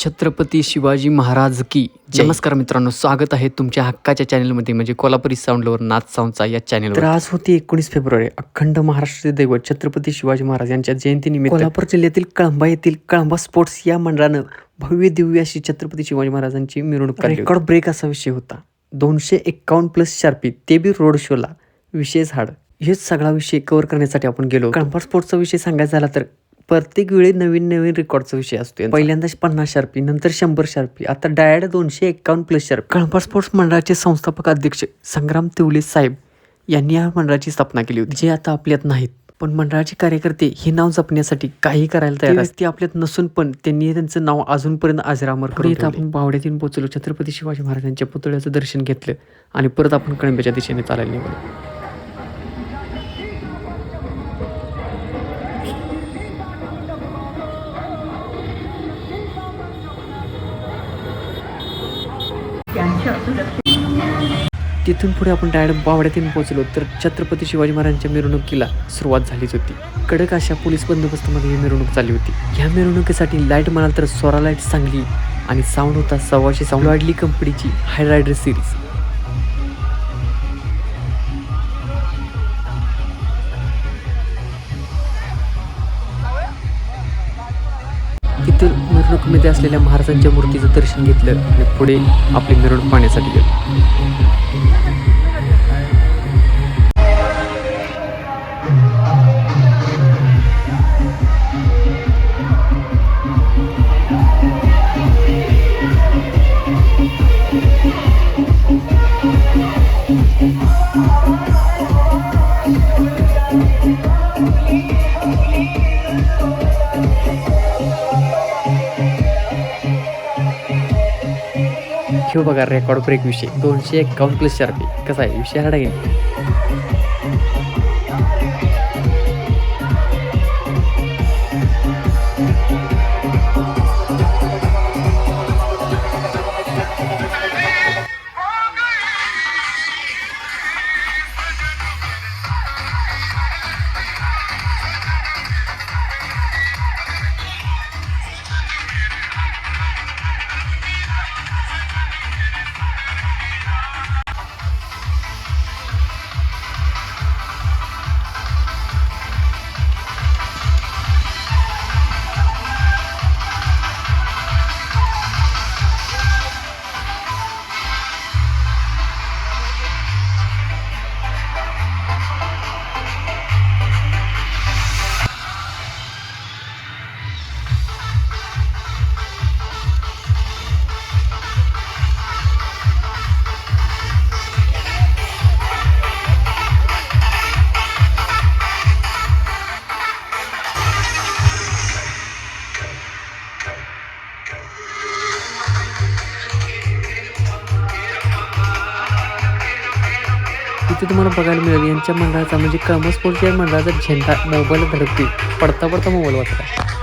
छत्रपती शिवाजी महाराज की. नमस्कार मित्रांनो स्वागत आहे तुमच्या हक्काच्या चॅनलमध्ये म्हणजे कोल्हापुरी साऊंडवर नाच साऊंडचा या चॅनलवर. तर आज होती एकोणीस फेब्रुवारी अखंड महाराष्ट्राचे दैवत छत्रपती शिवाजी महाराज यांच्या जयंतीनिमित्त कोल्हापूर जिल्ह्यातील कळंबा येथील कळंबा स्पोर्ट्स या मंडळानं भव्य दिव्य अशी छत्रपती शिवाजी महाराजांची मिरवणूक रेकॉर्ड ब्रेक असा विषय होता. दोनशे एक्कावन्न प्लस शार्पी ते बी रोड शोला विशेष हाड. हेच सगळा विषय कव्हर करण्यासाठी आपण गेलो कळंबा स्पोर्ट्सचा विषय सांगायचा झाला तर प्रत्येक वेळी नवीन नवीन रेकॉर्डचा विषय असतो पहिल्यांदा पन्नास शार्पी नंतर शंभर शार्पी आता डायरेक्ट दोनशे एक्कावन्न प्लस शार्पी कळंबा स्पोर्ट्स मंडळाचे संस्थापक अध्यक्ष संग्राम तिवले साहेब यांनी या मंडळाची स्थापना केली होती. जे आता आपल्यात नाहीत पण मंडळाचे कार्यकर्ते हे नाव जपण्यासाठी काही करायला तयार असते आपल्यात नसून पण त्यांनी त्यांचं नाव अजूनपर्यंत अजरामर करून इथं आपण बावड्यातून पोहोचलो. छत्रपती शिवाजी महाराजांच्या पुतळ्याचं दर्शन घेतलं आणि परत आपण कळंब्याच्या दिशेने चालायला निघालो. तिथून पुढे आपण डायरेक्ट बावड्यातून पोहोचलो तर छत्रपती शिवाजी महाराजांच्या मिरवणुकीला सुरुवात झालीच होती. कडक अशा पोलीस बंदोबस्तामध्ये ही मिरवणूक चालली होती. ह्या मिरवणुकीसाठी लाइट म्हणाल तर सोरा लाइट चांगली आणि साऊंड होता सव्वाशे साऊंड वाढली कंपनीची हायरायडर सिरीज तिथं मिरवणुकीमध्ये असलेल्या महाराजांच्या मूर्तीचं दर्शन घेतलं आणि पुढे आपली मिरवणूक पाहण्यासाठी गेलो. हे बघा रेकॉर्ड ब्रेक विषय. दोनशे एकावन्न प्लस शार्पी कसा आहे? विषय हाडा इथे तुम्हाला बघायला मिळेल. यांच्या मंडळाचा म्हणजे कळंबा या मंडळाचा झेंडा मोबाईल धडकते पडता पडता मोबाईल वाचला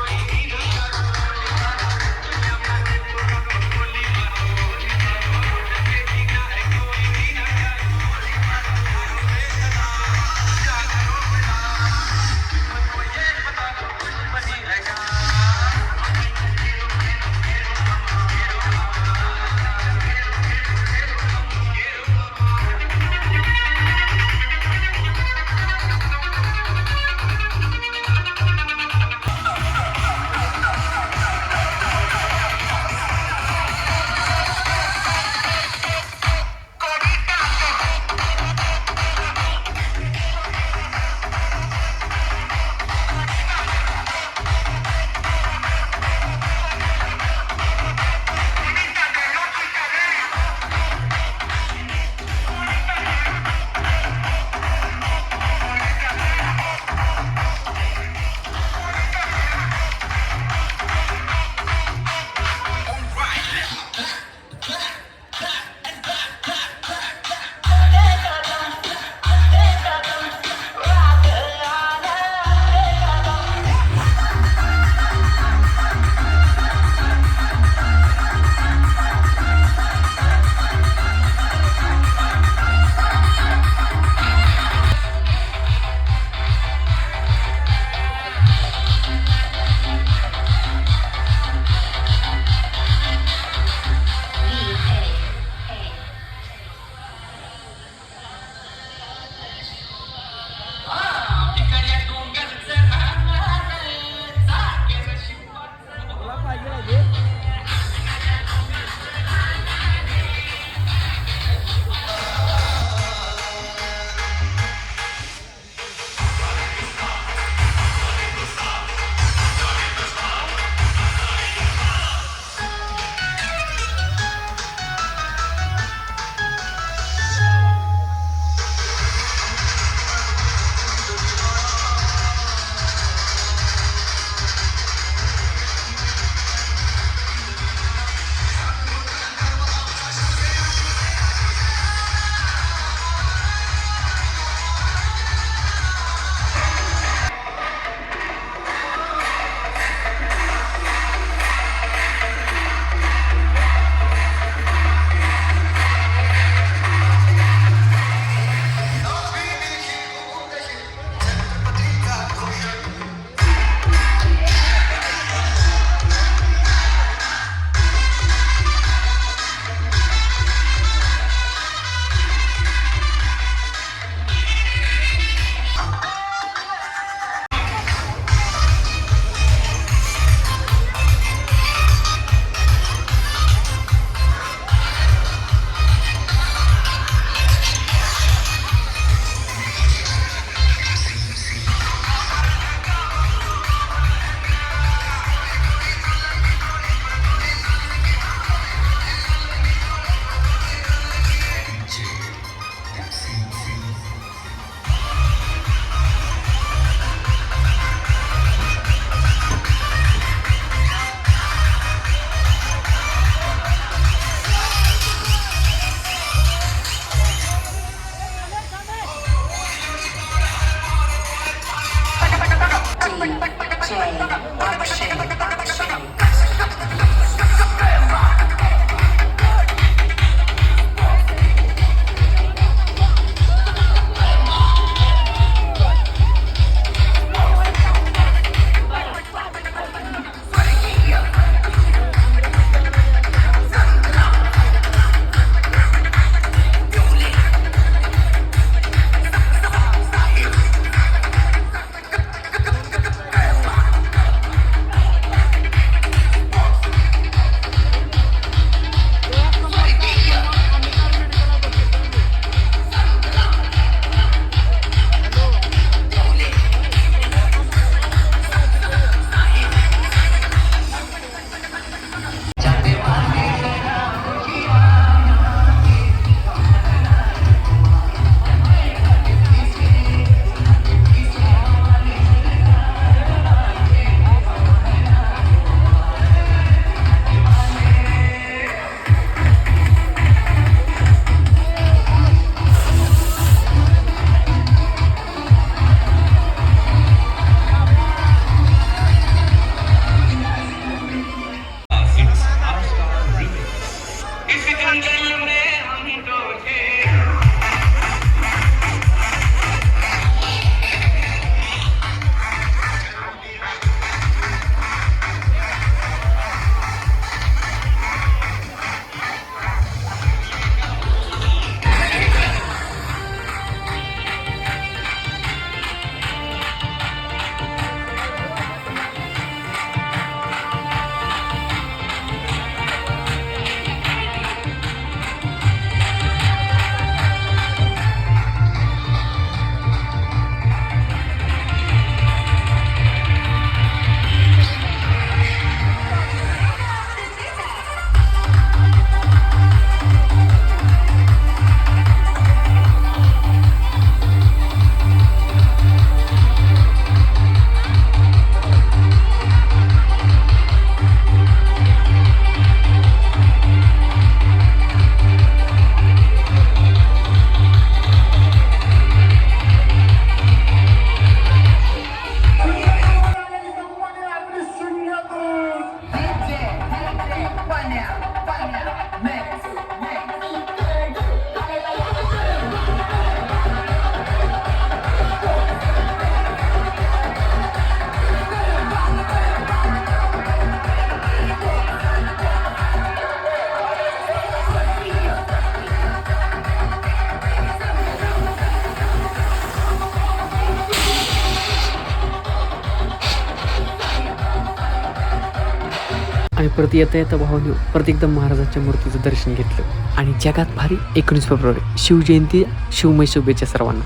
आणि परत येता येता भावाने परत एकदा महाराजांच्या मूर्तीचं दर्शन घेतलं. आणि जगात भारी एकोणीस फेब्रुवारी शिवजयंती शिवमय शुभेच्छा सर्वांना.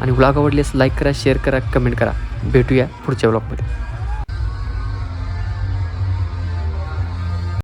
आणि व्लॉग आवडल्यास लाईक करा शेअर करा कमेंट करा. भेटूया पुढच्या व्लॉगमध्ये